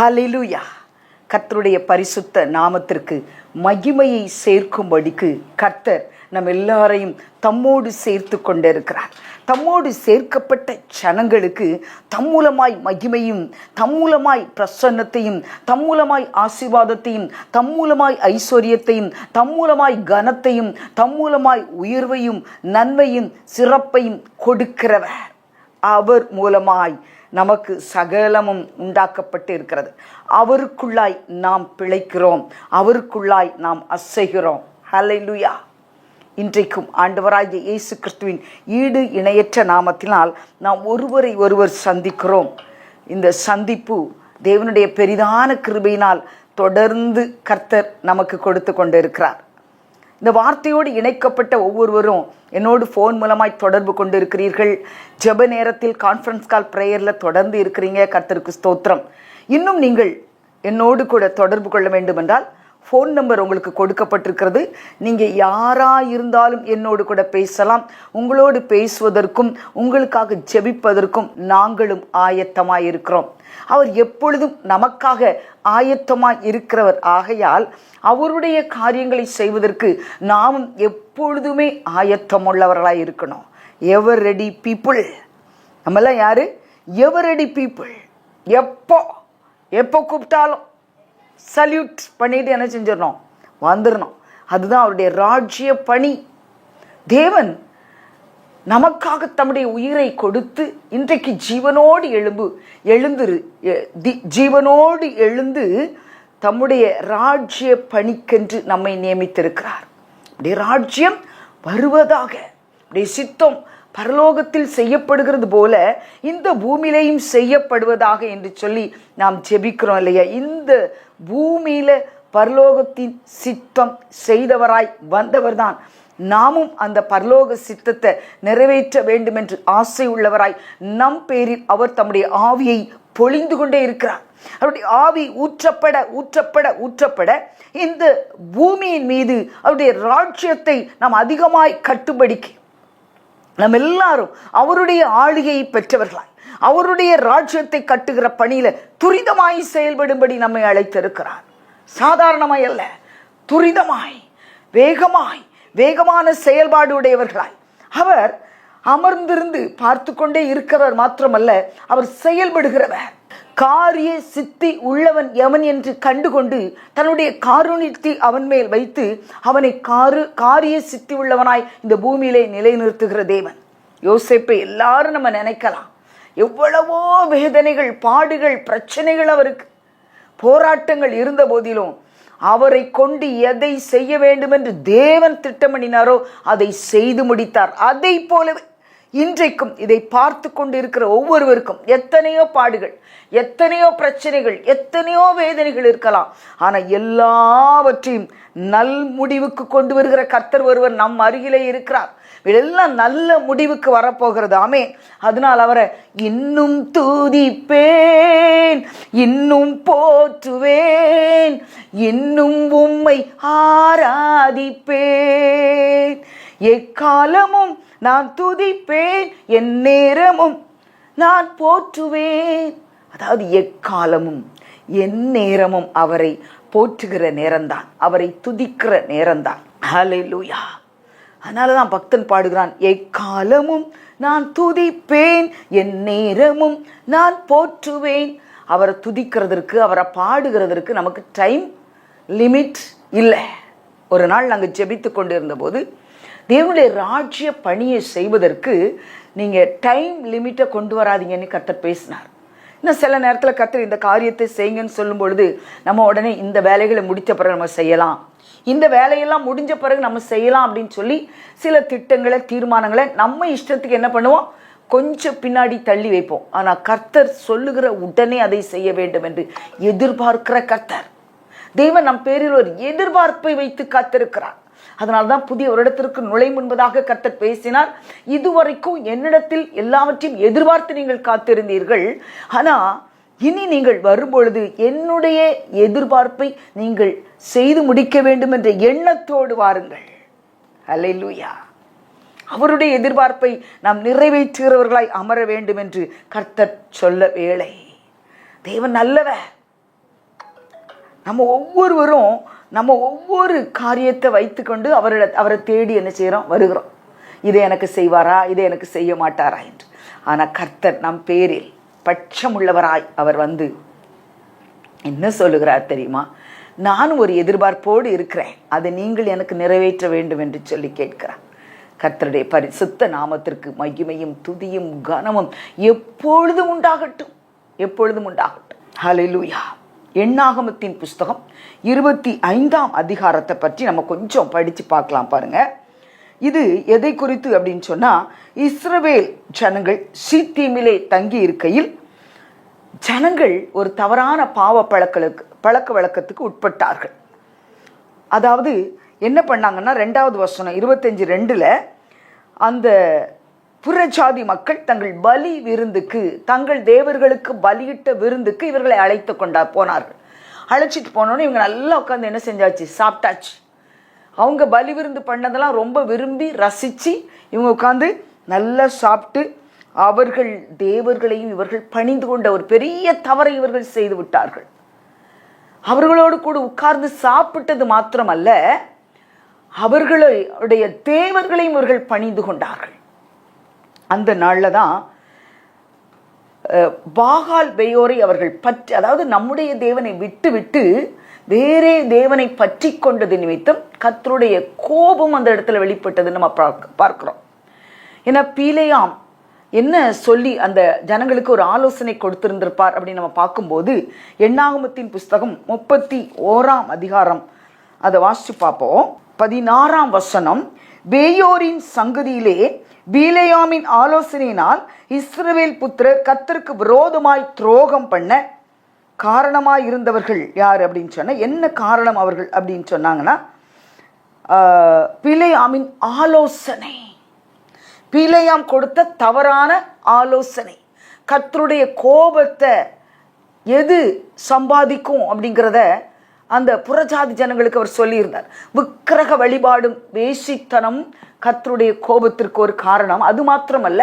ஹலிலுயா கர்த்தருடைய பரிசுத்த நாமத்திற்கு மகிமையை சேர்க்கும்படிக்கு கர்த்தர் நம் எல்லாரையும் தம்மோடு சேர்த்து கொண்டிருக்கிறார். தம்மோடு சேர்க்கப்பட்ட ஜனங்களுக்கு தம்மூலமாய் மகிமையும் தம்மூலமாய் பிரசன்னத்தையும் தம்மூலமாய் ஆசீர்வாதத்தையும் தம்மூலமாய் ஐஸ்வர்யத்தையும் தம்மூலமாய் கனத்தையும் தம்மூலமாய் உயர்வையும் நன்மையும் சிறப்பையும் கொடுக்கிறவர். அவர் மூலமாய் நமக்கு சகலமும் உண்டாக்கப்பட்டு இருக்கிறது. அவருக்குள்ளாய் நாம் பிழைக்கிறோம். அவருக்குள்ளாய் நாம் அசைகிறோம். ஹalleluya இன்றைக்கும் ஆண்டவராகிய இயேசு கிறிஸ்துவின் ஈடு இணையற்ற நாமத்தினால் நாம் ஒருவரை ஒருவர் சந்திக்கிறோம். இந்த சந்திப்பு தேவனுடைய பெரிதான கிருபையினால் தொடர்ந்து கர்த்தர் நமக்கு கொடுத்து கொண்டிருக்கிறார். இந்த வார்த்தையோடு இணைக்கப்பட்ட ஒவ்வொருவரும் என்னோடு ஃபோன் மூலமாய் தொடர்பு கொண்டு இருக்கிறீர்கள் ஜெப நேரத்தில் கான்ஃபரன்ஸ் கால் ப்ரேயரில் தொடர்ந்து இருக்கிறீங்க. கர்த்தருக்கு ஸ்தோத்திரம். இன்னும் நீங்கள் என்னோடு கூட தொடர்பு கொள்ள வேண்டும் என்றால் ஃபோன் நம்பர் உங்களுக்கு கொடுக்கப்பட்டிருக்கிறது. நீங்கள் யாராக இருந்தாலும் என்னோடு கூட பேசலாம். உங்களோடு பேசுவதற்கும் உங்களுக்காக ஜெபிப்பதற்கும் நாங்களும் ஆயத்தமாக இருக்கிறோம் அவர் எப்பொழுதும் நமக்காக ஆயத்தமாக இருக்கிறவர் ஆகையால் அவருடைய காரியங்களை செய்வதற்கு நாமும் எப்பொழுதுமே ஆயத்தமுள்ளவர்களாக இருக்கணும் எவர் ரெடி பீப்புள் நம்மளாம் யாரு? எவர் ரெடி பீப்புள் எப்போ? எப்போ கூப்பிட்டாலும். சல்யூட் பண்ணிட்டு என்ன செஞ்சிடணும்? வந்துடணும். அதுதான் அவருடைய ராஜ்ய பணி. தேவன் நமக்காக தம்முடைய உயிரை கொடுத்து இன்றைக்கு ஜீவனோடு எழும்பு எழுந்துரு தி- ஜீவனோடு எழுந்து தம்முடைய ராஜ்ய பணிக்கென்று நம்மை நியமித்திருக்கிறார். அப்படியே ராஜ்யம் வருவதாக அப்படியே சித்தம் பரலோகத்தில் செய்யப்படுகிறது போல இந்த பூமியிலையும் செய்யப்படுவதாக என்று சொல்லி நாம் ஜெபிக்கிறோம் இல்லையா? இந்த பூமியில பரலோகத்தின் சித்தம் செய்தவராய் வந்தவர் தான் நாமும் அந்த பரலோக சித்தத்தை நிறைவேற்ற வேண்டும் என்று ஆசை உள்ளவராய் நம் பேரில் அவர் தம்முடைய ஆவியை பொழிந்து கொண்டே இருக்கிறார். அவருடைய ஆவி ஊற்றப்பட ஊற்றப்பட ஊற்றப்பட இந்த பூமியின் மீது அவருடைய ராஜ்யத்தை நாம் அதிகமாய் கட்டுப்படிக்கு நம்ம எல்லாரும் அவருடைய ஆளுகையை பெற்றவர்களாய் அவருடைய ராஜ்யத்தை கட்டுகிற பணியில துரிதமாய் செயல்படும்படி நம்மை அழைத்திருக்கிறார். சாதாரணமாய் அல்ல துரிதமாய் வேகமாய் வேகமான செயல்பாடு உடையவர்களாய். அவர் அமர்ந்திருந்து பார்த்து கொண்டே இருக்கிறவர் மாத்திரமல்ல அவர் செயல்படுகிறவர். காரிய சித்தி உள்ளவன் எவன் என்று கண்டுகொண்டு தன்னுடைய காருணியத்தை அவன் மேல் வைத்து அவனை காரு காரிய சித்தி உள்ளவனாய் இந்த பூமியிலே நிலைநிறுத்துகிற தேவன். யோசிப்பை எல்லாரும் நம்ம நினைக்கலாம். எவ்வளவோ வேதனைகள் பாடுகள் பிரச்சனைகள் அவருக்கு. போராட்டங்கள் இருந்த போதிலும் அவரை கொண்டு எதை செய்ய வேண்டும் என்று தேவன் திட்டமிடினாரோ அதை செய்து முடித்தார். அதை போலவே இன்றைக்கும் இதை பார்த்து கொண்டிருக்கிற ஒவ்வொருவருக்கும் எத்தனையோ பாடுகள் எத்தனையோ பிரச்சனைகள் எத்தனையோ வேதனைகள் இருக்கலாம். ஆனால் எல்லாவற்றையும் நல் முடிவுக்கு கொண்டு வருகிற கர்த்தர் ஒருவர் நம் அருகிலே இருக்கிறார். இதெல்லாம் நல்ல முடிவுக்கு வரப்போகிறது. ஆமே அதனால் அவரை இன்னும் தூதிப்பேன் இன்னும் போற்றுவேன் இன்னும் உம்மை ஆராதிப்பேன். எக்காலமும் நான் துதிப்பேன் என் நேரமும் நான் போற்றுவேன். அதாவது எக்காலமும் என் நேரமும் அவரை போற்றுகிற நேரம்தான் அவரை துதிக்கிற நேரம்தான். லூயா அதனால தான் பக்தன் பாடுகிறான் எக்காலமும் நான் துதிப்பேன் என் நேரமும் நான் போற்றுவேன். அவரை துதிக்கிறதற்கு அவரை பாடுகிறதற்கு நமக்கு டைம் லிமிட் இல்லை. ஒரு நாள் நாங்கள் ஜெபித்து கொண்டிருந்த போது தேவனுடைய ராஜ்ய பணியை செய்வதற்கு நீங்கள் டைம் லிமிட்டை கொண்டு வராதீங்கன்னு கர்த்தர் பேசினார். இன்னும் சில நேரத்தில் கர்த்தர் இந்த காரியத்தை செய்யுங்கன்னு சொல்லும் பொழுது நம்ம உடனே இந்த வேலைகளை முடித்த பிறகு நம்ம செய்யலாம். இந்த வேலையெல்லாம் முடிஞ்ச பிறகு நம்ம செய்யலாம் அப்படின்னு சொல்லி சில திட்டங்களை தீர்மானங்களை நம்ம இஷ்டத்துக்கு என்ன பண்ணுவோம்? கொஞ்சம் பின்னாடி தள்ளி வைப்போம். ஆனால் கர்த்தர் சொல்லுகிற உடனே அதை செய்ய வேண்டும் என்று எதிர்பார்க்கிற கர்த்தர். தெய்வம் நம் பேரில் ஒரு எதிர்பார்ப்பை வைத்து காத்திருக்கிறார். அதனால்தான் புதிய வருடத்திற்கு நுழை முன்பதாக கர்த்தர் பேசினார். இதுவரைக்கும் என்னிடத்தில் எல்லாவற்றையும் எதிர்பார்த்து நீங்கள் காத்திருந்தீர்கள். ஆனால் இனி நீங்கள் வரும்பொழுது என்னுடைய எதிர்பார்ப்பை நீங்கள் செய்து முடிக்க வேண்டும் என்ற எண்ணத்தோடு வாருங்கள். அல்லேலூயா அவருடைய எதிர்பார்ப்பை நாம் நிறைவேற்றுகிறவர்களாய் அமர வேண்டும் என்று கர்த்தர் சொல்ல வேளை. தேவன் நல்லவர். நம்ம ஒவ்வொருவரும் நம்ம ஒவ்வொரு காரியத்தை வைத்துக்கொண்டு அவரை அவரை தேடி என்ன செய்கிறோம் வருகிறோம். இதை எனக்கு செய்வாரா? இதை எனக்கு செய்ய மாட்டாரா என்று. ஆனால் கர்த்தர் நம் பேரில் பட்சமுள்ளவராய் அவர் வந்து என்ன சொல்லுகிறார் தெரியுமா? நானும் ஒரு எதிர்பார்ப்போடு இருக்கிறேன். அதை நீங்கள் எனக்கு நிறைவேற்ற வேண்டும் என்று சொல்லி கேட்கிறார். கர்த்தருடைய பரிசுத்த நாமத்திற்கு மகிமையும் துதியும் கனமும் எப்பொழுதும் உண்டாகட்டும். எப்பொழுதும் உண்டாகட்டும். ஹலெலுயா எண்ணாகமத்தின் புஸ்தகம் இருபத்தி ஐந்தாம் அதிகாரத்தை பற்றி நம்ம கொஞ்சம் படித்து பார்க்கலாம் பாருங்க. இது எதை குறித்து அப்படின்னு சொன்னால் இஸ்ரவேல் ஜனங்கள் சீத்தீமிலே தங்கி இருக்கையில் ஜனங்கள் ஒரு தவறான பாவ பழக்கலுக்கு பழக்க வழக்கத்துக்கு உட்பட்டார்கள். அதாவது என்ன பண்ணாங்கன்னா ரெண்டாவது வசனம் இருபத்தஞ்சி ரெண்டில் அந்த புறஜாதி மக்கள் தங்கள் பலி விருந்துக்கு தங்கள் தேவர்களுக்கு பலியிட்ட விருந்துக்கு இவர்களை அழைத்து கொண்டா போனார்கள் அழைச்சிட்டு போனோன்னு இவங்க நல்லா உட்காந்து என்ன செஞ்சாச்சு? சாப்பிட்டாச்சு. அவங்க பலி விருந்து பண்ணதெல்லாம் ரொம்ப விரும்பி ரசித்து இவங்க உட்காந்து நல்லா சாப்பிட்டு அவர்கள் தேவர்களையும் இவர்கள் பணிந்து கொண்ட ஒரு பெரிய தவறை இவர்கள் செய்து விட்டார்கள். அவர்களோடு கூட உட்கார்ந்து சாப்பிட்டது மாத்திரமல்ல அவர்களுடைய தேவர்களையும் இவர்கள் பணிந்து கொண்டார்கள். அந்த நாளில் தான் பாகால் பெயோரை அவர்கள் பற்றி அதாவது நம்முடைய தேவனை விட்டு விட்டு வேறே தேவனை பற்றி கொண்டது நிமித்தம் கத்தருடைய கோபம் அந்த இடத்துல வெளிப்பட்டது நம்ம பார்க்க- பார்க்கிறோம். ஏன்னா பீலையாம் என்ன சொல்லி அந்த ஜனங்களுக்கு ஒரு ஆலோசனை கொடுத்திருந்திருப்பார் அப்படின்னு நம்ம பார்க்கும்போது எண்ணாகமத்தின் புஸ்தகம் முப்பத்தி ஓராம் அதிகாரம் அதை வாசித்து பார்ப்போம். பதினாறாம் வசனம் பேயோரின் சங்கதியிலே பீலையாமின் ஆலோசனையினால் இஸ்ரவேல் புத்திரர் கத்தருக்கு விரோதமாய் துரோகம் பண்ண காரணமாக இருந்தவர்கள் யார் அப்படின்னு சொன்னால் என்ன காரணம் அவர்கள் அப்படின்னு சொன்னாங்கன்னா பிலையாமின் ஆலோசனை. பிலேயாம் கொடுத்த தவறான ஆலோசனை. கத்தருடைய கோபத்தை எது சம்பாதிக்கும் அப்படிங்கிறத அந்த புறஜாதி ஜனங்களுக்கு அவர் சொல்லியிருந்தார். விக்கிரக வழிபாடும் வேசித்தனம் கத்தருடைய கோபத்திற்கு ஒரு காரணம். அது மாத்திரமல்ல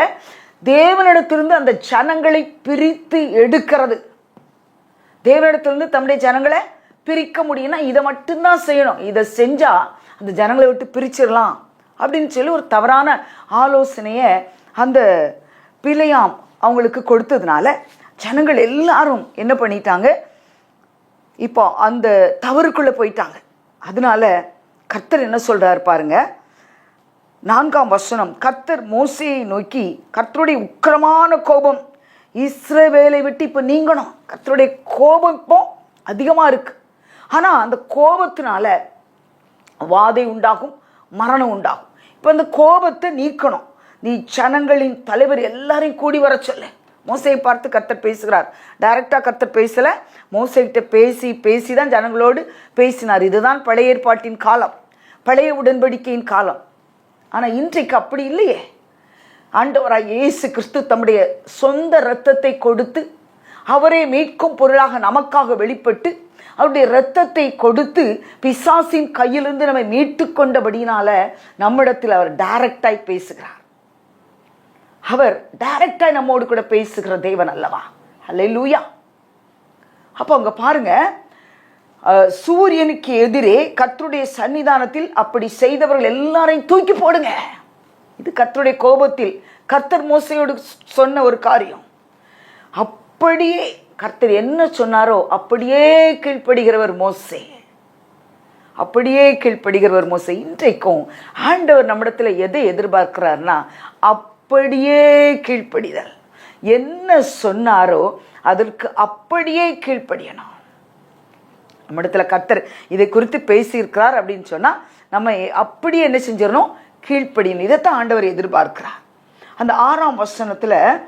தேவனிடத்திலிருந்து அந்த ஜனங்களை பிரித்து எடுக்கிறது. தேவனிடத்திலிருந்து தம்முடைய ஜனங்களை பிரிக்க முடியும்னா இதை மட்டும்தான் செய்யணும். இதை செஞ்சா அந்த ஜனங்களை விட்டு பிரிச்சிடலாம் அப்படின்னு சொல்லி ஒரு தவறான ஆலோசனையை அந்த பிழையாம் அவங்களுக்கு கொடுத்ததுனால ஜனங்கள் எல்லாரும் என்ன பண்ணிட்டாங்க? இப்போ அந்த தவறுக்குள்ளே போயிட்டாங்க. அதனால கர்த்தர் என்ன சொல்கிறார் பாருங்க. நான்காம் வசனம் கர்த்தர் மோசையை நோக்கி கர்த்தருடைய உக்கிரமான கோபம் இஸ்ரவேலை விட்டு இப்போ நீங்கணும். கர்த்தருடைய கோபம் இப்போ அதிகமாக இருக்குது ஆனால் அந்த கோபத்தினால வாதை உண்டாகும் மரணம் உண்டாகும். இப்போ அந்த கோபத்தை நீக்கணும். நீ ஜனங்களின் தலைவர் எல்லாரையும் கூடி வர சொல்லு. மோசையை பார்த்து கர்த்தர் பேசுகிறார். டைரக்டாக கர்த்தர் பேசலை. மோசைகிட்ட பேசி பேசி தான் ஜனங்களோடு பேசினார். இதுதான் பழைய ஏற்பாட்டின் காலம். பழைய உடன்படிக்கையின் காலம். ஆனால் இன்றைக்கு அப்படி இல்லையே. ஆண்டவராக இயேசு கிறிஸ்து தம்முடைய சொந்த இரத்தத்தை கொடுத்து அவரே மீட்கும் பொருளாக நமக்காக வெளிப்பட்டு அவருடைய இரத்தத்தை கொடுத்து பிசாசின் கையிலிருந்து நம்மை மீட்டு கொண்டபடினால நம்மிடத்தில் அவர் டைரக்டாய் பேசுகிறார். அவர் டைரக்டாக நம்மோடு கூட பேசுகிற தேவன் அல்லவா? அல்ல லூயா அப்போ அங்கே பாருங்க சூரியனுக்கு எதிரே கர்த்தருடைய சன்னிதானத்தில் அப்படி செய்தவர்கள் எல்லாரையும் தூக்கி போடுங்க. இது கர்த்தருடைய கோபத்தில் கர்த்தர் மோசையோடு சொன்ன ஒரு காரியம். அப்படியே கர்த்தர் என்ன சொன்னாரோ அப்படியே கீழ்ப்படுகிறவர் மோசே. அப்படியே கீழ்ப்படுகிறவர் மோசே. இன்றைக்கும் ஆண்டவர் நம்மிடத்தில் எதை எதிர்பார்க்கிறார்னா அப்படியே கீழ்ப்படிதல். என்ன சொன்னாரோ அதற்கு அப்படியே கீழ்ப்படியணும். நம்மிடத்துல கத்தர் இதை குறித்து பேசியிருக்கிறார் அப்படின்னு சொன்னால் நம்ம அப்படியே என்ன செஞ்சிடணும்? கீழ்ப்படியணும். இதைத்தான் ஆண்டவர் எதிர்பார்க்கிறார். அந்த ஆறாம் வசனத்தில்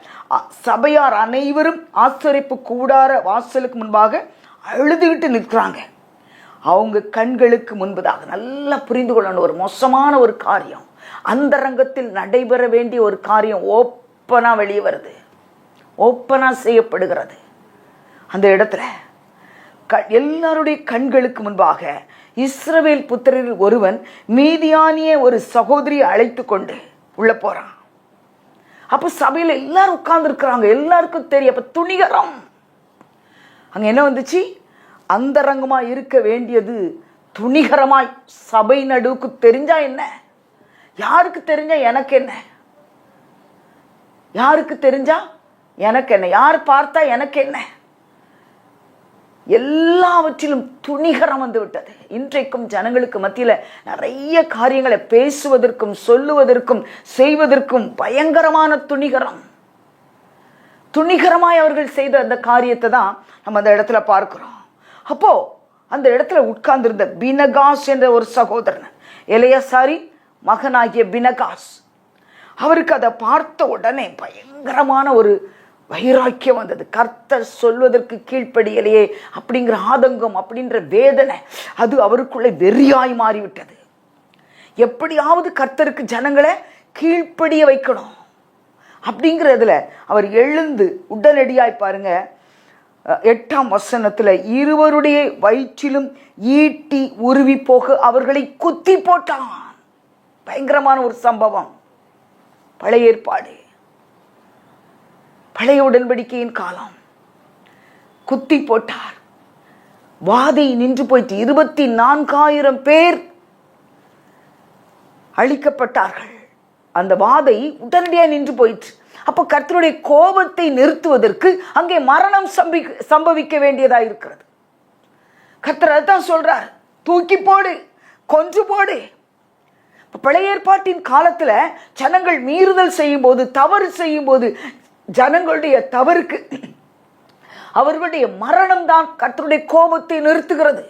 சபையார் அனைவரும் ஆச்சரிப்பு கூடார வாசலுக்கு முன்பாக அழுதுகிட்டு நிற்கிறாங்க. அவங்க கண்களுக்கு முன்பதாக நல்லா புரிந்து கொள்ளணும். ஒரு மோசமான ஒரு காரியம். அந்த ரங்கத்தில் நடைபெற வேண்டிய ஒரு காரியம் ஓப்பனாக வெளியே வருது. ஓப்பனாக செய்யப்படுகிறது. அந்த இடத்துல க- எல்லாருடைய கண்களுக்கு முன்பாக இஸ்ரவேல் புத்திரரில் ஒருவன் மீதியானிய ஒரு சகோதரியை அழைத்து கொண்டு உள்ள போகிறான் அப்போ சபையில் எல்லாரும் உட்கார்ந்துருக்குறாங்க. எல்லாருக்கும் தெரியும். அப்போ துணிகரம். அங்கே என்ன வந்துச்சு? அந்தரங்கமாக இருக்க வேண்டியது துணிகரமாய் சபை நடுவுக்கு தெரிஞ்சா என்ன? யாருக்கு தெரிஞ்சா எனக்கு என்ன? யாருக்கு தெரிஞ்சா எனக்கு என்ன? யார் பார்த்தா எனக்கு என்ன? எல்லாவற்றிலும் துணிகரம் வந்து விட்டது. இன்றைக்கும் ஜனங்களுக்கு மத்தியில் நிறைய காரியங்களை பேசுவதற்கும் சொல்லுவதற்கும் செய்வதற்கும் பயங்கரமான துணிகரம். துணிகரமாய் அவர்கள் செய்த அந்த காரியத்தை தான் நம்ம அந்த இடத்துல பார்க்கிறோம். அப்போ அந்த இடத்துல உட்கார்ந்திருந்த பினகாஸ் என்ற ஒரு சகோதரன் இளையசாரி மகனாகிய பினகாஸ். அவருக்கு அதை பார்த்த உடனே பயங்கரமான ஒரு வைராக்கியம் வந்தது. கர்த்தர் சொல்வதற்கு கீழ்ப்படியலையே அப்படிங்கிற ஆதங்கம் அப்படின்ற வேதனை அது அவருக்குள்ளே வெறியாய் மாறிவிட்டது. எப்படியாவது கர்த்தருக்கு ஜனங்களை கீழ்ப்படிய வைக்கணும் அப்படிங்கிறதுல அவர் எழுந்து உடனடியாய் பாருங்க. எட்டாம் வசனத்தில் இருவருடைய வயிற்றிலும் ஈட்டி உருவி போக அவர்களை குத்தி போட்டான். பயங்கரமான ஒரு சம்பவம். பழைய ஏற்பாடு. பழைய உடன்படிக்கையின் காலம். குத்தி போட்டார். வாதி நின்று போயிட்டு இருபத்தி நான்காயிரம் பேர் அழிக்கப்பட்டார்கள். அந்த வாதை உடனடியாக நின்று போயிற்று. அப்போ கர்த்தருடைய கோபத்தை நிறுத்துவதற்கு அங்கே மரணம் சம்பி சம்பவிக்க வேண்டியதா இருக்கிறது. கர்த்தர் தான் சொல்றார். தூக்கி போடு கொன்று போடு. பழைய ஏற்பாட்டின் காலத்தில் ஜனங்கள் மீறுதல் செய்யும்போது தவறு செய்யும்போது ஜனங்களுடைய தவறுக்கு அவர்களுடைய மரணம் தான் கத்தருடைய கோபத்தை நிறுத்துகிறது.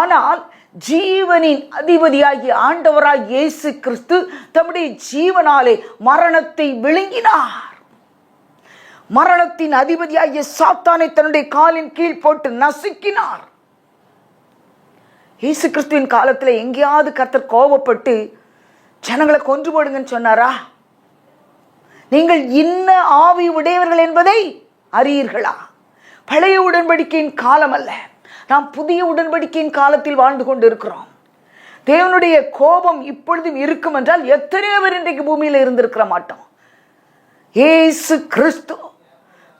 ஆனால் ஜீவனின் அதிபதியாகிய ஆண்டவராய் இயேசு கிறிஸ்து தம்முடைய ஜீவனாலே மரணத்தை விழுங்கினார். மரணத்தின் அதிபதியாகிய சாத்தானை தன்னுடைய காலின் கீழ் போட்டு நசுக்கினார். இயேசு கிறிஸ்துவின் காலத்தில் எங்கேயாவது கர்த்தர் கோபப்பட்டு ஜனங்களை கொன்று போடுங்கன்னு சொன்னாரா? நீங்கள் இன்ன ஆவி உடையவர்கள் என்பதை அறியீர்களா? பழைய உடன்படிக்கையின் காலம் அல்ல. நாம் புதிய உடன்படிக்கையின் காலத்தில் வாழ்ந்து கொண்டு இருக்கிறோம் தேவனுடைய கோபம் இப்பொழுதும் இருக்கும் என்றால் எத்தனையோ பேர் இன்றைக்கு பூமியில் இருந்திருக்கிற மாட்டோம். ஏசு கிறிஸ்து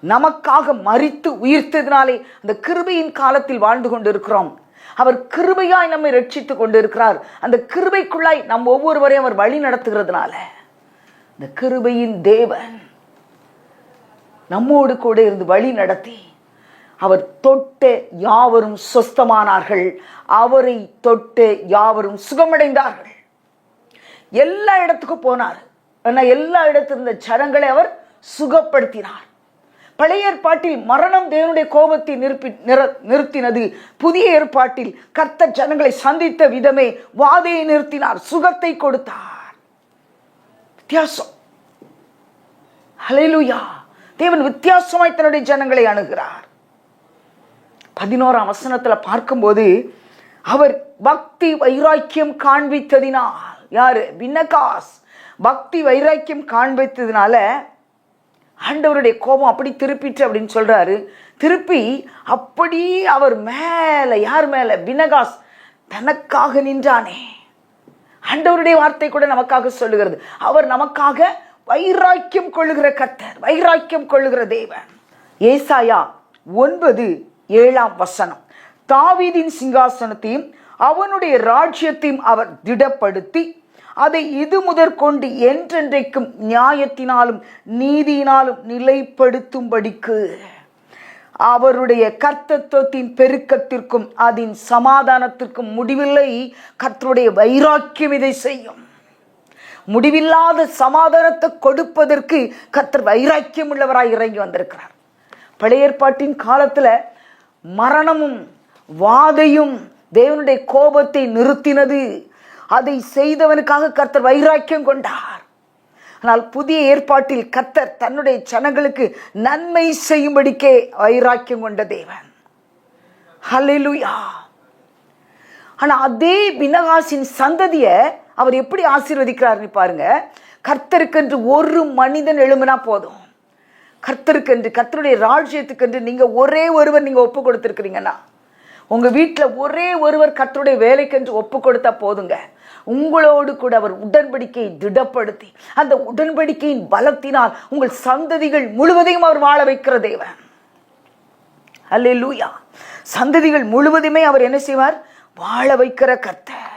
நமக்காக மரித்து உயிர்த்ததினாலே அந்த கிருபையின் காலத்தில் வாழ்ந்து கொண்டிருக்கிறோம். அவர் கிருபையாய் நம்மை ரட்சித்துக் கொண்டிருக்கிறார். அந்த கிருபைக்குள்ளாய் நம் ஒவ்வொருவரையும் அவர் வழி நடத்துகிறதுனால இந்த கிருபையின் தேவன் நம்மோடு கூட இருந்து வழி நடத்தி அவர் தொட்டு யாவரும் சொஸ்தமானார்கள். அவரை தொட்டு யாவரும் சுகமடைந்தார்கள். எல்லா இடத்துக்கும் போனார். ஆனால் எல்லா இடத்திலிருந்த சரங்களை அவர் சுகப்படுத்தினார். பழைய ஏற்பாட்டில் மரணம் தேவனுடைய கோபத்தை நிறுப்பி நிற- நிறுத்தினது. புதிய ஏற்பாட்டில் கர்த்த ஜனங்களை சந்தித்த விதமே வாதையை நிறுத்தினார் சுகத்தை கொடுத்தார். வித்தியாசம். ஹalleluya தேவன் வித்தியாசமாய் தன்னுடைய ஜனங்களை அணுகிறார். பதினோராம் வசனத்தில் பார்க்கும்போது அவர் பக்தி வைராக்கியம் காண்பித்ததினால் யாரு? பின்னகாஸ் பக்தி வைராக்கியம் காண்பித்ததினால ஆண்டவருடைய கோபம் அப்படி திருப்பிட்டு அப்படின்னு சொல்கிறாரு திருப்பி அப்படி அவர் மேலே யார் மேலே? வினகாஸ் தனக்காக நின்றானே. ஆண்டவருடைய வார்த்தை கூட நமக்காக சொல்லுகிறது. அவர் நமக்காக வைராக்கியம் கொள்ளுகிற கர்த்தர் வைராக்கியம் கொள்ளுகிற தேவன். ஏசாயா ஒன்பது ஏழாம் வசனம். தாவீதின் சிங்காசனத்தையும் அவனுடைய ராஜ்யத்தையும் அவர் திடப்படுத்தி அதை இது முதற்கொண்டு என்றென்றைக்கும் நியாயத்தினாலும் நீதியினாலும் நிலைப்படுத்தும்படிக்கு. அவருடைய கர்த்தத்துவத்தின் பெருக்கத்திற்கும் அதன் சமாதானத்திற்கும் முடிவில்லை. கர்த்தருடைய வைராக்கியம் இதை செய்யும். முடிவில்லாத சமாதானத்தை கொடுப்பதற்கு கர்த்தர் வைராக்கியம் உள்ளவராய் இறங்கி வந்திருக்கிறார். பழைய ஏற்பாட்டின் காலத்துல மரணமும் வாதையும் தேவனுடைய கோபத்தை நிறுத்தினது. அதை செய்தவனுக்காக கர்த்தர் வைராக்கியம் கொண்டார். ஆனால் புதிய ஏற்பாட்டில் கர்த்தர் தன்னுடைய ஜனங்களுக்கு நன்மை செய்யும்படிக்கே வைராக்கியம் கொண்ட தேவன். ஹலிலுயா ஆனால் அதே பினகாசின் சந்ததியை அவர் எப்படி ஆசீர்வதிக்கிறார்னு பாருங்க. கர்த்தருக்கென்று ஒரு மனிதன் எழும்புனா போதும். கர்த்தருக்கென்று கர்த்தருடைய ராஜ்யத்துக்கென்று நீங்கள் ஒரே ஒருவர் நீங்கள் ஒப்பு கொடுத்துருக்குறீங்கன்னா உங்கள் வீட்டில் ஒரே ஒருவர் கர்த்தருடைய வேலைக்கென்று ஒப்பு கொடுத்தா போதுங்க. உங்களோடு கூட அவர் உடன்படிக்கையை திடப்படுத்தி அந்த உடன்படிக்கையின் பலத்தினால் உங்கள் சந்ததிகள் முழுவதையும் அவர் வாழ வைக்கிற தேவன். அல்லேலூயா. சந்ததிகள் முழுவதுமே அவர் என்ன செய்வார்? வாழ வைக்கிற கர்த்தர்.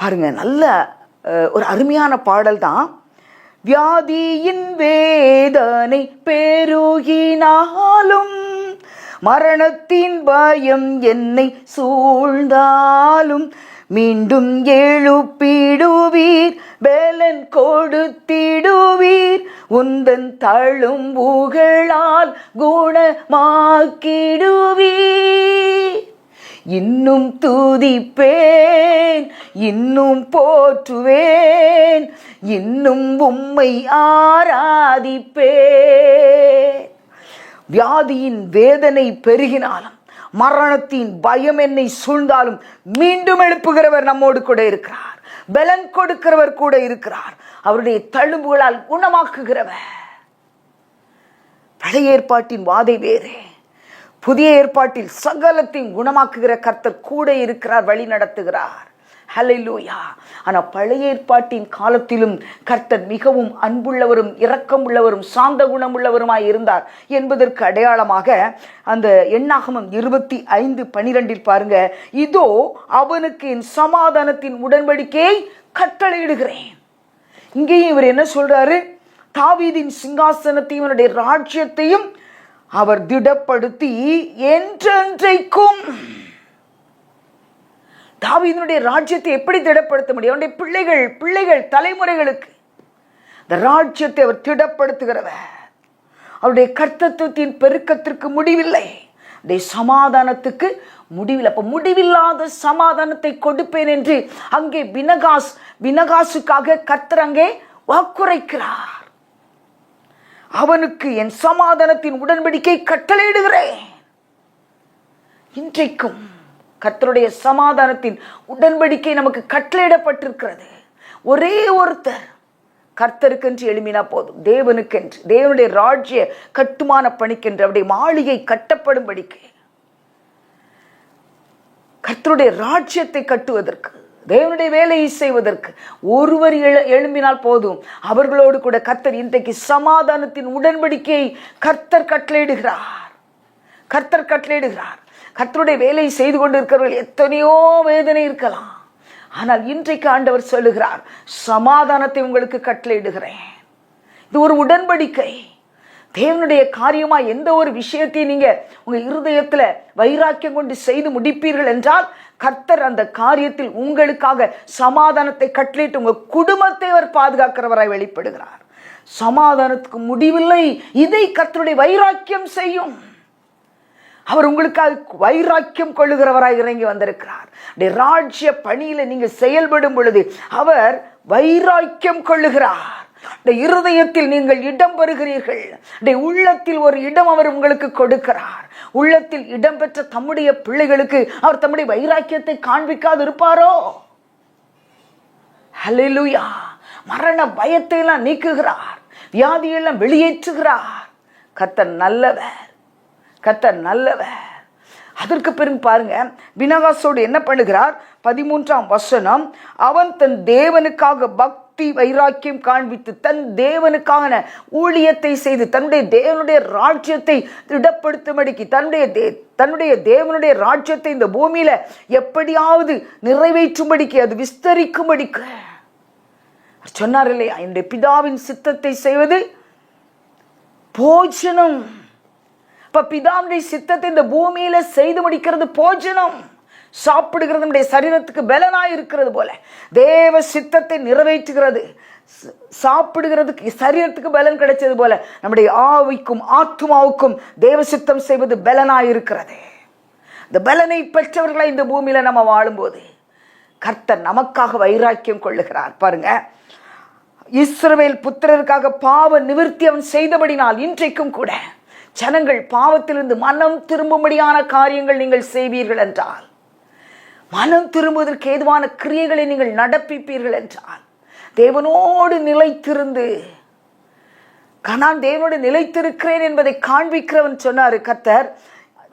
பாருங்க நல்ல ஒரு அருமையான பாடல் தான். வியாதியின் வேதனை பெருகினாலும் மரணத்தின் பயம் என்னை சூழ்ந்தாலும் மீண்டும் எழுப்பிடுவீர் பேலன் கொடுத்திடுவீர். உந்தன் தழும் புகழால் குணமாக்கிடுவீர். இன்னும் துதிப்பேன் இன்னும் போற்றுவேன் இன்னும் உம்மை ஆராதிப்பேன். வியாதியின் வேதனை பெருகினாலும் மரணத்தின் பயம் என்னை சூழ்ந்தாலும் மீண்டும் எழுப்புகிறவர் நம்மோடு கூட இருக்கிறார். பலன் கொடுக்கிறவர் கூட இருக்கிறார். அவருடைய தழும்புகளால் குணமாக்குகிறவர். பழைய ஏற்பாட்டின் வாதை வேறு. புதிய ஏற்பாட்டில் சகலத்தையும் குணமாக்குகிற கர்த்தர் கூட இருக்கிறார் வழி நடத்துகிறார். ஹலெலூயா ஆனால் பழைய ஏற்பாட்டின் காலத்திலும் கர்த்தர் மிகவும் அன்புள்ளவரும் இரக்கம் உள்ளவரும் சாந்த குணமுள்ளவருமாய் இருந்தார் என்பதற்கு அடையாளமாக அந்த எண்ணாகமம் இருபத்தி ஐந்து பனிரெண்டில் பாருங்க இதோ அவனுக்கு என் சமாதானத்தின் உடன்படிக்கையை கட்டளையிடுகிறேன் இங்கேயும் இவர் என்ன சொல்றாரு? தாவீதின் சிங்காசனத்தையும் அவனுடைய ராஜ்யத்தையும் அவர் திடப்படுத்தி என்றென்றைக்கும். தாவீதினுடைய ராஜ்யத்தை எப்படி திடப்படுத்த முடியும்? அவனுடைய பிள்ளைகள் பிள்ளைகள் தலைமுறைகளுக்கு இந்த ராஜ்யத்தை அவர் திடப்படுத்துகிறவர். அவருடைய கர்த்தத்துவத்தின் பெருக்கத்திற்கு முடிவில்லை. அவருடைய சமாதானத்துக்கு முடிவில் அப்போ முடிவில்லாத சமாதானத்தை கொடுப்பேன் என்று அங்கே வினகாஸ் வினகாசுக்காக கர்த்தர் அங்கே வாக்குரைக்கிறார். அவனுக்கு என் சமாதானத்தின் உடன்படிக்கை கட்டளையிடுகிறேன். இன்றைக்கும் கர்த்தருடைய சமாதானத்தின் உடன்படிக்கை நமக்கு கட்டளையிடப்பட்டிருக்கிறது. ஒரே ஒருத்தர் கர்த்தருக்கென்று எழுமினா போதும். தேவனுக்கென்று தேவனுடைய ராஜ்ய கட்டுமான பணிக்கென்று அவருடைய மாளிகை கட்டப்படும்படிக்கு. கர்த்தருடைய ராஜ்யத்தை கட்டுவதற்கு தேவனுடைய வேலையை செய்வதற்கு ஒருவர் எழு எழும்பினால் போதும். அவர்களோடு கூட கர்த்தர் இன்றைக்கு சமாதானத்தின் உடன்படிக்கையை கர்த்தர் கட்டளையிடுகிறார். கர்த்தர் கட்டளையிடுகிறார். கத்தருடைய வேலையை செய்து கொண்டிருக்கிறவர்கள் எத்தனையோ வேதனை இருக்கலாம். ஆனால் இன்றைக்கு ஆண்டவர் சொல்லுகிறார் சமாதானத்தை உங்களுக்கு கட்டளையிடுகிறேன். இது ஒரு உடன்படிக்கை. தேவனுடைய காரியமா எந்த ஒரு விஷயத்தையும் நீங்க உங்க இருதயத்துல வைராக்கியம் கொண்டு செய்து முடிப்பீர்கள் என்றால் கர்த்தர் அந்த காரியத்தில் உங்களுக்காக சமாதானத்தை கட்டளிட்டு உங்க குடும்பத்தை அவர் பாதுகாக்கிறவராய் வெளிப்படுகிறார். சமாதானத்துக்கு முடிவில்லை. இதை கர்த்தருடைய வைராக்கியம் செய்யும். அவர் உங்களுக்காக வைராக்கியம் கொள்ளுகிறவராக இறங்கி வந்திருக்கிறார். ராஜ்ய பணியில நீங்கள் செயல்படும் பொழுது அவர் வைராக்கியம் கொள்ளுகிறார். இருதயத்தில் நீங்கள் இடம் பெறுகிறீர்கள். உள்ளத்தில் ஒரு இடம் அவர் உங்களுக்கு கொடுக்கிறார். உள்ளத்தில் இடம் பெற்ற தம்முடைய பிள்ளைகளுக்கு அவர் தம்முடைய வைராக்கியத்தை காண்பிக்காது இருப்பாரோ? ஹலிலுயா மரண பயத்தை எல்லாம் நீக்குகிறார். வியாதியெல்லாம் வெளியேற்றுகிறார். கத்தன் நல்லவர். கத்தர் நல்லவர். அதற்கு பிறகு பாருங்க வினகாசோடு என்ன பண்ணுகிறார்? பதிமூன்றாம் வசனம் அவன் தன் தேவனுக்காக பக்தி வைராக்கியம் காண்பித்து தன் தேவனுக்கான ஊழியத்தை செய்து தன்னுடைய தேவனுடைய ராஜ்யத்தை திடப்படுத்தும்படிக்கு தன்னுடைய தே தன்னுடைய தேவனுடைய ராஜ்யத்தை இந்த பூமியில எப்படியாவது நிறைவேற்றும்படிக்கு அது விஸ்தரிக்கும்படிக்கு. சொன்னார் இல்லையா என்னுடைய பிதாவின் சித்தத்தை செய்வது போஜனம். இப்போ பிதாவுடைய சித்தத்தை இந்த பூமியில் செய்து முடிக்கிறது போஜனம். சாப்பிடுகிறது நம்முடைய சரீரத்துக்கு பலனாக இருக்கிறது போல. தேவ சித்தத்தை நிறைவேற்றுகிறது. சாப்பிடுகிறதுக்கு சரீரத்துக்கு பலன் கிடைச்சது போல நம்முடைய ஆவிக்கும் ஆத்மாவுக்கும் தேவ சித்தம் செய்வது பலனாக இருக்கிறது. இந்த பலனை பெற்றவர்களை இந்த பூமியில் நம்ம வாழும்போது கர்த்தர் நமக்காக வைராக்கியம் கொள்ளுகிறார். பாருங்க. இஸ்ரவேல் புத்திரருக்காக பாவ நிவர்த்தி அவன் செய்தபடினால் இன்றைக்கும் கூட ஜனங்கள் பாவத்திலிருந்து மனம் திரும்பும்படியான காரியங்கள் நீங்கள் செய்வீர்கள் என்றால் மனம் திரும்புவதற்கு ஏதுவான கிரியைகளை நீங்கள் நடப்பிப்பீர்கள் என்றால் தேவனோடு நிலைத்திருந்து நான் தேவனோடு நிலைத்திருக்கிறேன் என்பதை காண்பிக்கிறவன் சொன்னார். கத்தர்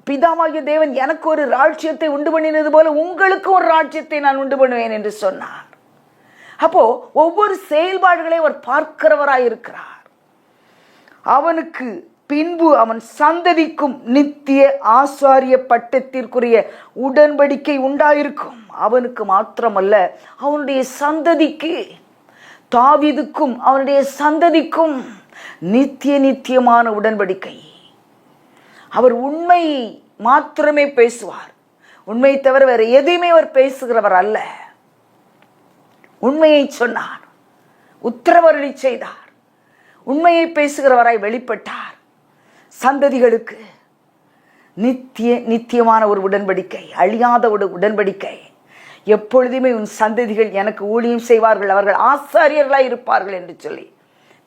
பிதாவாகிய தேவன் எனக்கு ஒரு ராஜ்யத்தை உண்டு பண்ணினது போல உங்களுக்கு ஒரு ராஜ்யத்தை நான் உண்டு பண்ணுவேன் என்று சொன்னார். அப்போ ஒவ்வொரு செயல்பாடுகளை அவர் பார்க்கிறவராயிருக்கிறார். அவனுக்கு பின்பு அவன் சந்ததிக்கும் நித்திய ஆசாரிய பட்டத்திற்குரிய உடன்படிக்கை உண்டாயிருக்கும். அவனுக்கு மாத்திரமல்ல அவனுடைய சந்ததிக்கு தாவிதுக்கும் அவனுடைய சந்ததிக்கும் நித்திய நித்தியமான உடன்படிக்கை. அவர் உண்மை மாத்திரமே பேசுவார். உண்மையை தவிர வேறு எதையுமே அவர் பேசுகிறவர் அல்ல. உண்மையை சொன்னார் உத்தரவருளி செய்தார். உண்மையை பேசுகிறவராய் வெளிப்பட்டார். சந்ததிகளுக்கு நித்திய நித்தியமான ஒரு உடன்படிக்கை அழியாத ஒரு உடன்படிக்கை. எப்பொழுதுமே உன் சந்ததிகள் எனக்கு ஊழியம் செய்வார்கள் அவர்கள் ஆசாரியர்களாக இருப்பார்கள் என்று சொல்லி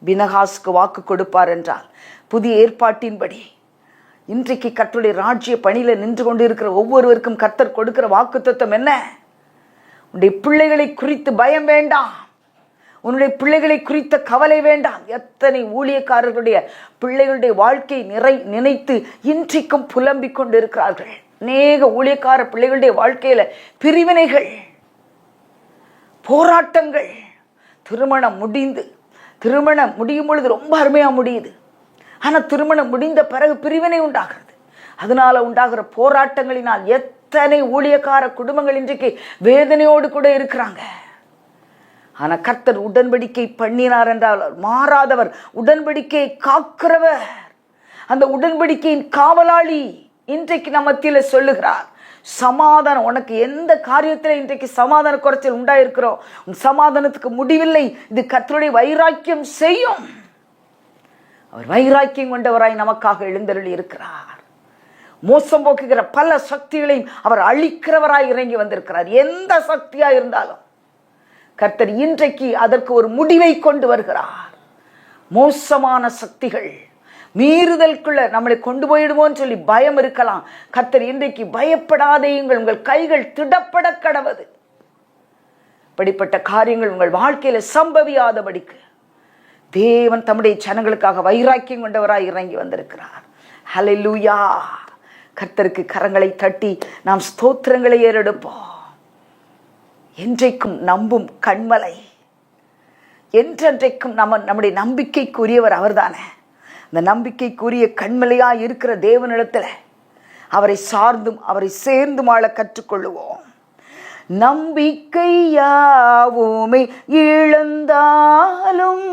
பினகாஸுக்கு வாக்கு கொடுப்பார் என்றால் புதிய ஏற்பாட்டின்படி இன்றைக்கு கர்த்தருடைய ராஜ்ய பணியில் நின்று கொண்டு இருக்கிற ஒவ்வொருவருக்கும் கர்த்தர் கொடுக்கிற வாக்கு என்ன? உன்னுடைய பிள்ளைகளை குறித்து பயம் வேண்டாம். உன்னுடைய பிள்ளைகளை குறித்த கவலை வேண்டாம். எத்தனை ஊழியக்காரர்களுடைய பிள்ளைகளுடைய வாழ்க்கை நிறை நினைத்து இன்றைக்கும் புலம்பிக் கொண்டிருக்கிறார்கள். அநேக ஊழியக்கார பிள்ளைகளுடைய வாழ்க்கையில பிரிவினைகள் போராட்டங்கள் திருமணம் முடிந்து திருமணம் முடியும் பொழுது ரொம்ப அருமையா முடியுது. ஆனால் திருமணம் முடிந்த பிறகு பிரிவினை உண்டாகிறது. அதனால உண்டாகிற போராட்டங்களினால் எத்தனை ஊழியக்கார குடும்பங்கள் இன்றைக்கு வேதனையோடு கூட இருக்கிறாங்க. ஆனால் கர்த்தர் உடன்படிக்கை பண்ணினார் என்றால் மாறாதவர் உடன்படிக்கையை காக்கிறவர். அந்த உடன்படிக்கையின் காவலாளி இன்றைக்கு நம்ம மத்தியில சொல்லுகிறார் சமாதானம் உனக்கு எந்த காரியத்தில் இன்றைக்கு சமாதான குறைச்சல் உண்டாயிருக்கிறோம் உன் சமாதானத்துக்கு முடிவில்லை இது கத்தருடைய வைராக்கியம் செய்யும். அவர் வைராக்கியம் கொண்டவராய் நமக்காக எழுந்தருளி இருக்கிறார். மோசம் போக்குகிற பல சக்திகளையும் அவர் அழிக்கிறவராய் இறங்கி வந்திருக்கிறார். எந்த சக்தியா இருந்தாலும் கர்த்தர் இன்றைக்கு அதற்கு ஒரு முடிவை கொண்டு வருகிறார். மோசமான சக்திகள். மீறுதலுக்குள்ள நம்மளை கொண்டு போயிடுவோன்னு சொல்லி பயம் இருக்கலாம். கர்த்தர் இன்றைக்கு பயப்படாதேயுங்கள் உங்கள் கைகள் திடப்பட கடவது. இப்படிப்பட்ட காரியங்கள் உங்கள் வாழ்க்கையில சம்பவியாதபடிக்கு தேவன் தம்முடைய ஜனங்களுக்காக வைராக்கியம் கொண்டவராய் இறங்கி வந்திருக்கிறார். ஹalleluya கர்த்தருக்கு கரங்களை தட்டி நாம் ஸ்தோத்திரங்களை ஏறெடுப்போம். என்றைக்கும் நம்பும் கண்மலை. என்றென்றைக்கும் நம்ம நம்முடைய நம்பிக்கைக்குரியவர் அவர்தானே. அந்த நம்பிக்கைக்குரிய கண்மலையாக இருக்கிற தேவனிடத்தில் அவரை சார்ந்தும் அவரை சேர்ந்து வாழ கற்றுக்கொள்ளுவோம். நம்பிக்கையாவோமே இழந்தாலும்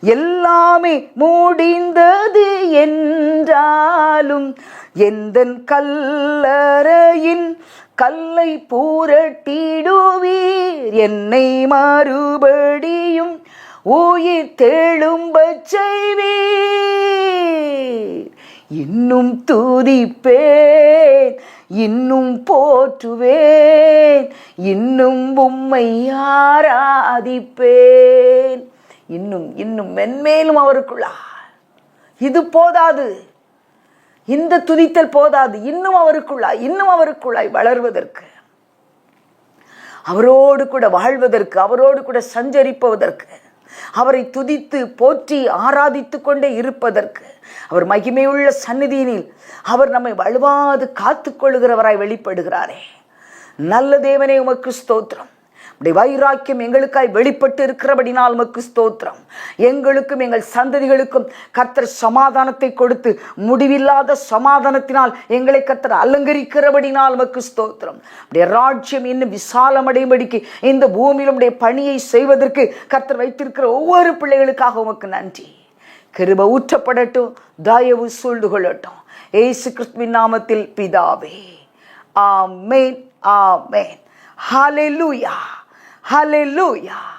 எல்லாமே முடிந்தது என்றாலும் எந்த கல்லறையின் கல்லை பூரட்டிடுவீர்? என்னை மறுபடியும் உயிர் தெழும்பச் செய்வீர். இன்னும் துதிப்பேன் இன்னும் போற்றுவேன் இன்னும் உம்மை ஆராதிப்பேன். இன்னும் இன்னும் மென்மேலும் அவருக்குள்ளா இது போதாது. இந்த துதித்தல் போதாது. இன்னும் அவருக்குள்ளாய் இன்னும் அவருக்குள்ளாய் வளர்வதற்கு. அவரோடு கூட வாழ்வதற்கு அவரோடு கூட சஞ்சரிப்பதற்கு அவரை துதித்து போற்றி ஆராதித்து கொண்டே இருப்பதற்கு அவர் மகிமையுள்ள சந்நிதியினில் அவர் நம்மை வலுவாது காத்துக்கொள்கிறவராய் வெளிப்படுகிறாரே. நல்ல தேவனே உமக்கு ஸ்தோத்திரம். உடைய வைராக்கியம் எங்களுக்காய் வெளிப்பட்டு இருக்கிறபடினால் உமக்கு ஸ்தோத்திரம். எங்களுக்கும் எங்கள் சந்ததிகளுக்கும் கர்த்தர் சமாதானத்தை கொடுத்து முடிவில்லாத சமாதானத்தினால் எங்களை கர்த்தர் அலங்கரிக்கிறபடினால் உமக்கு ஸ்தோத்திரம். உடைய ராஜ்யம் இன்னும் விசாலமடையும்படிக்கு இந்த பூமியில் உடைய பணியை செய்வதற்கு கர்த்தர் வைத்திருக்கிற ஒவ்வொரு பிள்ளைகளுக்காக உமக்கு நன்றி. கிருப ஊற்றப்படட்டும் தயவு சூழ்ந்து கொள்ளட்டும் ஏசு கிறிஸ்துவின் நாமத்தில் பிதாவே. ஆமேன் ஆமேன். ஹalleluya. Hallelujah.